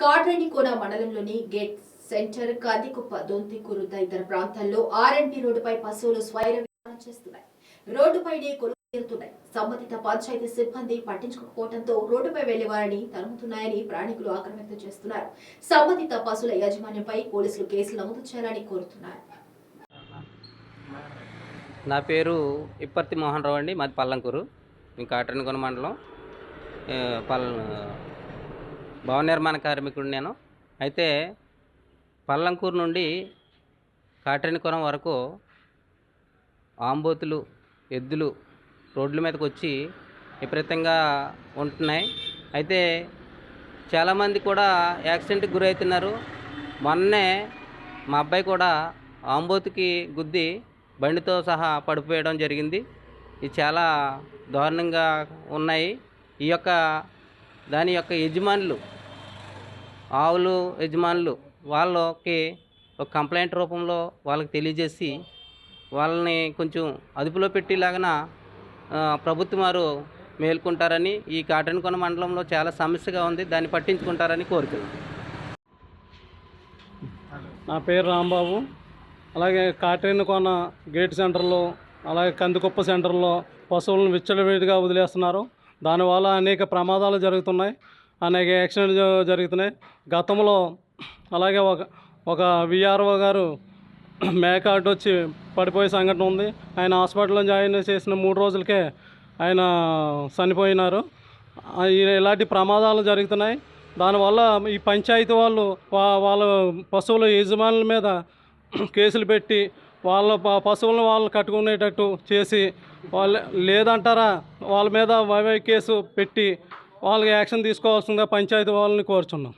కాట్రేనికోన మండలంలోని gate centre కందికుప్ప దొంతికూరు ఇతర ప్రాంతాల్లో ఆర్ఎండ్బి రోడ్డుపై పశువులు స్వైర విహారం చేస్తున్నాయి. రోడ్డుపైనే కొలువు తీరుతున్నాయి. సంబంధిత పంచాయతీ సిబ్బంది పట్టించుకోకపోవడంతో రోడ్డుపై వెళ్ళే వారిని తరుముతున్నాయని ప్రయాణికులు ఆగ్రహం వ్యక్తం చేస్తున్నారు. సంబంధిత పశువుల యాజమాన్యంపై పోలీసులు కేసులు నమోదు చేయాలని కోరుతున్నారు. నా పేరు ఇప్పర్తి మోహన్ రావు అండి. మాది పల్లంకూరు. నేను కాటరనగొన మండలం. పల్ భవన నిర్మాణ కార్మికుడు నేను. అయితే పల్లంకూరు నుండి కాటరనకొనం వరకు ఆంబోతులు ఎద్దులు రోడ్ల మీదకి వచ్చి విపరీతంగా ఉంటున్నాయి. అయితే చాలామంది కూడా యాక్సిడెంట్కి గురవుతున్నారు. మొన్నే మా అబ్బాయి కూడా ఆంబోతుకి గుద్ది బండితో సహా పడిపోయడం జరిగింది. ఇది చాలా దారుణంగా ఉన్నాయి. ఈ యొక్క దాని యొక్క యజమానులు ఆవులు యజమానులు వాళ్ళకి ఒక కంప్లైంట్ రూపంలో వాళ్ళకి తెలియజేసి వాళ్ళని కొంచెం అదుపులో పెట్టేలాగన ప్రభుత్వం వారు మేల్కొంటారని ఈ కాటన్కొన మండలంలో చాలా సమస్యగా ఉంది. దాన్ని పట్టించుకుంటారని కోరుతున్నాను నా పేరు రాంబాబు. అలాగే కాటేని గేట్ సెంటర్లో అలాగే కందికొప్ప సెంటర్లో పశువులను విచ్చలవిడిగా వదిలేస్తున్నారు. దానివల్ల అనేక ప్రమాదాలు జరుగుతున్నాయి. అనేక యాక్సిడెంట్ జరుగుతున్నాయి. గతంలో అలాగే ఒక ఒక విఆర్ఓ గారు మేక అడ్డు వచ్చి పడిపోయే సంఘటన ఉంది. ఆయన హాస్పిటల్లో జాయిన్ చేసిన మూడు రోజులకే ఆయన చనిపోయినారు. ఇలాంటి ప్రమాదాలు జరుగుతున్నాయి. దానివల్ల ఈ పంచాయతీ వాళ్ళు వా- వాళ్ళ పశువుల యజమానుల మీద కేసులు పెట్టి వాళ్ళ ప- పశువులను వాళ్ళు కట్టుకునేటట్టు చేసి వాళ్ళ లేదంటారా వాళ్ళ మీద వైవై కేసు పెట్టి వాళ్ళకి యాక్షన్ తీసుకోవాల్సిందిగా పంచాయతీ వాళ్ళని కోరుచున్నాం.